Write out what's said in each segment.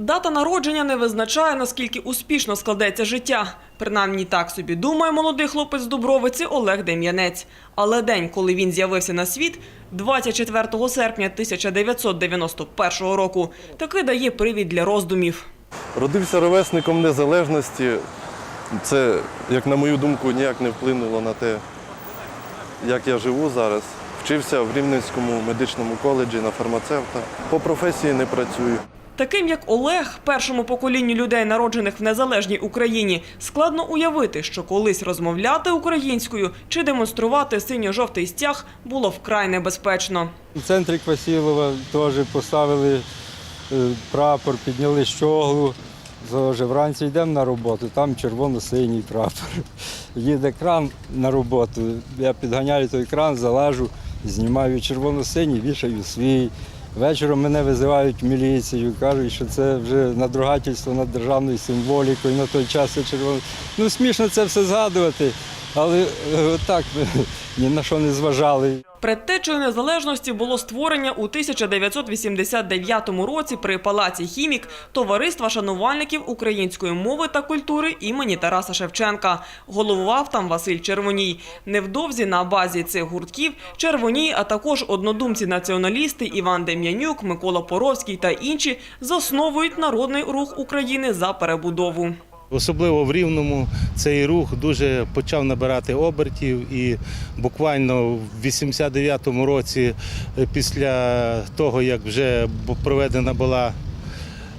Дата народження не визначає, наскільки успішно складеться життя. Принаймні так собі думає молодий хлопець з Дубровиці Олег Дем'янець. Але день, коли він з'явився на світ, 24 серпня 1991 року, таки дає привід для роздумів. Родився ровесником незалежності. Це, як на мою думку, ніяк не вплинуло на те, як я живу зараз. Вчився в Рівненському медичному коледжі на фармацевта. По професії не працюю. Таким як Олег, першому поколінню людей, народжених в незалежній Україні, складно уявити, що колись розмовляти українською чи демонструвати синьо-жовтий стяг було вкрай небезпечно. У центрі Квасілова теж поставили е, прапор, підняли щоглу. Вранці йдемо на роботу, там червоно-синій прапор. Їде кран на роботу. Я підганяю той кран, залажу, знімаю червоно-синій, вішаю свій. Вечором мене визивають в міліцію, кажуть, що це вже надругательство над державною символікою на той час я червоно. Ну смішно це все згадувати, але е, так ні на що не зважали. Предтечою незалежності було створення у 1989 році при Палаці Хімік товариства шанувальників української мови та культури імені Тараса Шевченка. Головував там Василь Червоній. Невдовзі на базі цих гуртків Червоній, а також однодумці-націоналісти Іван Дем'янюк, Микола Поровський та інші засновують народний рух України за перебудову. Особливо в Рівному цей рух дуже почав набирати обертів і буквально в 89-му році, е, після того, як вже проведена була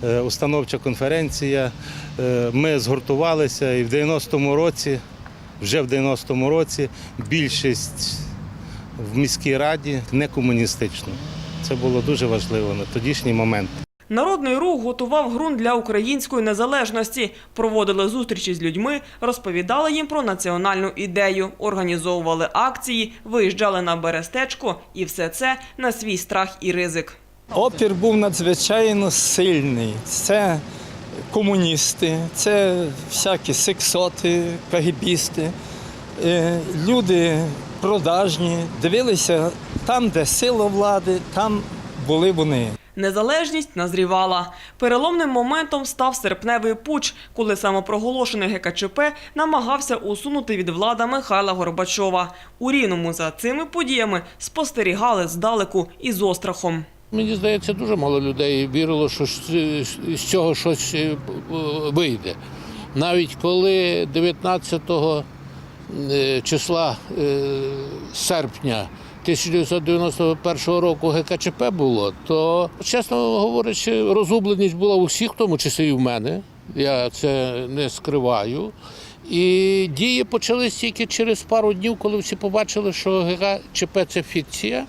е, установча конференція, е, ми згуртувалися і в 90-му році, вже в 90-му році, більшість в міській раді не комуністична. Це було дуже важливо на тодішній момент. Народний рух готував ґрунт для української незалежності, проводили зустрічі з людьми, розповідали їм про національну ідею, організовували акції, виїжджали на Берестечко і все це на свій страх і ризик. Опір був надзвичайно сильний. Це комуністи, це всякі сексоти, кагібісти, Е, люди продажні, дивилися там, де сила влади, там були вони. Незалежність назрівала. Переломним моментом став серпневий пуч, коли самопроголошений ГКЧП намагався усунути від влади Михайла Горбачова. У Рівному за цими подіями спостерігали здалеку і з острахом. Мені здається, дуже мало людей вірило, що з цього щось е, вийде. Навіть коли 19 е, числа е, серпня 1991 року ГКЧП було, то, чесно говорячи, розгубленість була у всіх, в тому числі і в мене. Я це не скриваю. І дії почались тільки через пару днів, коли всі побачили, що ГКЧП це фікція.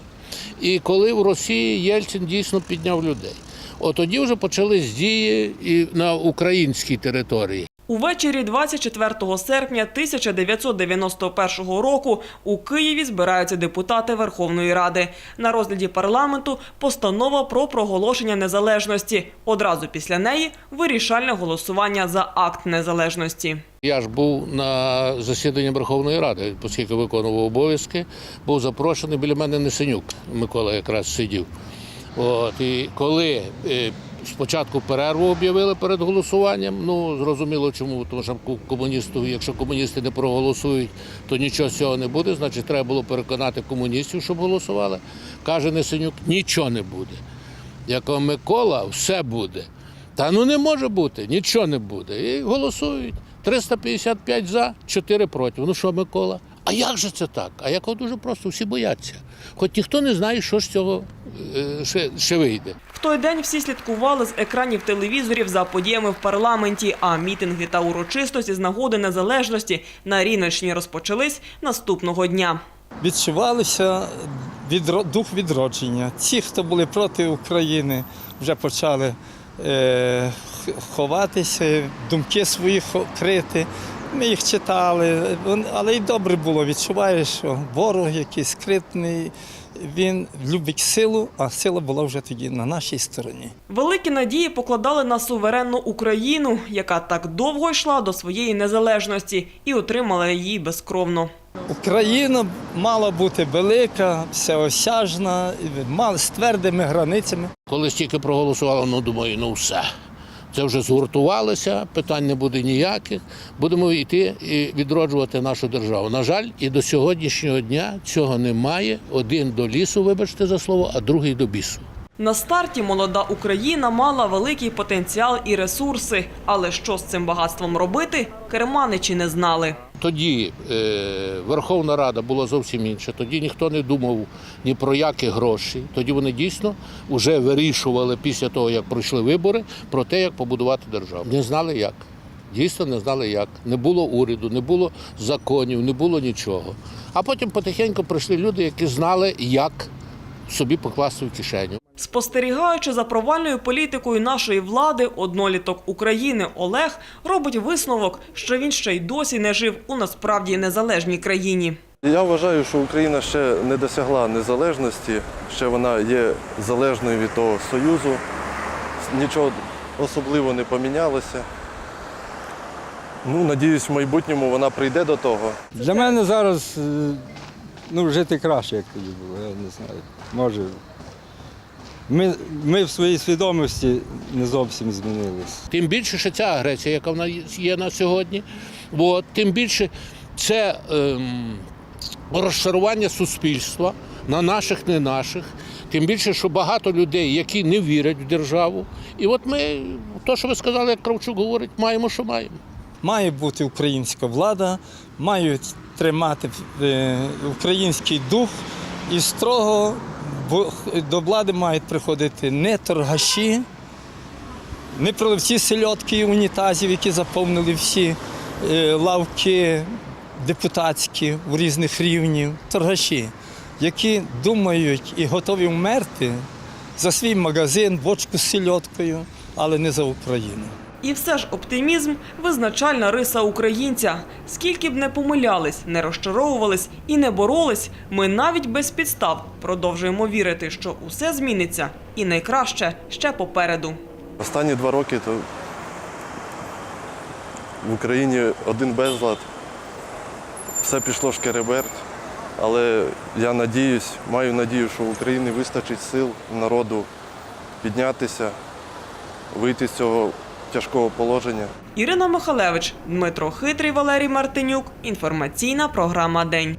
І коли в Росії Єльцин дійсно підняв людей. От тоді вже почались дії і на українській території. Увечері 24 серпня 1991 року у Києві збираються депутати Верховної Ради. На розгляді парламенту постанова про проголошення незалежності. Одразу після неї вирішальне голосування за акт незалежності. Я ж був на засіданні Верховної Ради, оскільки виконував обов'язки, був запрошений біля мене Несенюк. Микола якраз сидів. От, і коли е, спочатку перерву об'явили перед голосуванням, ну зрозуміло чому, тому що комуністу, якщо комуністи не проголосують, то нічого з цього не буде. Значить, треба було переконати комуністів, щоб голосували. Каже Несенюк, нічого не буде. Я Микола, все буде. Та ну не може бути, нічого не буде. І голосують. 355 за, 4 проти. Ну що, Микола? А як же це так? А я кажу, дуже просто, всі бояться. Хоч ніхто не знає, що з цього е, ще, ще вийде. В той день всі слідкували з екранів телевізорів за подіями в парламенті, а мітинги та урочистості з нагоди незалежності на Рівненщині розпочались наступного дня. Відчувалося відро- дух відродження. Ті, хто були проти України, вже почали е, ховатися, думки свої крити. Ми їх читали, але й добре було. Відчуваєш, що ворог якийсь скритний, він любить силу, а сила була вже тоді на нашій стороні. Великі надії покладали на суверенну Україну, яка так довго йшла до своєї незалежності і отримала її безкровно. Україна мала бути велика, всеосяжна, мала з твердими границями. Коли стільки проголосувало, ну думаю, ну все. Це вже згуртувалося, питань не буде ніяких. Будемо йти і відроджувати нашу державу. На жаль, і до сьогоднішнього дня цього немає. Один до лісу, вибачте за слово, а другий до бісу. На старті молода Україна мала великий потенціал і ресурси, але що з цим багатством робити, керманичі не знали. Тоді е, Верховна Рада була зовсім інша. Тоді ніхто не думав ні про які гроші. Тоді вони дійсно вже вирішували після того, як пройшли вибори, про те, як побудувати державу. Не знали як. Дійсно не знали як. Не було уряду, не було законів, не було нічого. А потім потихеньку прийшли люди, які знали, як собі покласти в кишеню. Спостерігаючи за провальною політикою нашої влади, одноліток України Олег робить висновок, що він ще й досі не жив у насправді незалежній країні. Я вважаю, що Україна ще не досягла незалежності, ще вона є залежною від того Союзу. Нічого особливо не помінялося. Ну, надіюсь, в майбутньому вона прийде до того. Для мене зараз е, ну, жити краще, як тоді було, я не знаю. Може. Ми, ми в своїй свідомості не зовсім змінилися. Тим більше, що ця агресія, яка в нас є на сьогодні, от, тим більше це ем, розшарування суспільства на наших, не наших. Тим більше, що багато людей, які не вірять в державу. І от ми, то, що ви сказали, як Кравчук говорить, маємо, що маємо. Має бути українська влада, мають тримати е, український дух і строго бо- до влади мають приходити не торгаші, не проливці сельодки і унітазів, які заповнили всі е, лавки депутатські в різних рівнів, торгаші, які думають і готові вмерти за свій магазин, бочку з сельодкою, але не за Україну. І все ж оптимізм – визначальна риса українця. Скільки б не помилялись, не розчаровувались і не боролись, ми навіть без підстав продовжуємо вірити, що усе зміниться і найкраще ще попереду. Останні два роки то в Україні один безлад. Все пішло шкереберть. Але я надіюсь, маю надію, що в Україні вистачить сил народу піднятися, вийти з цього тяжкого положення. Ірина Михалевич, Дмитро Хитрий, Валерій Мартинюк. Інформаційна програма День.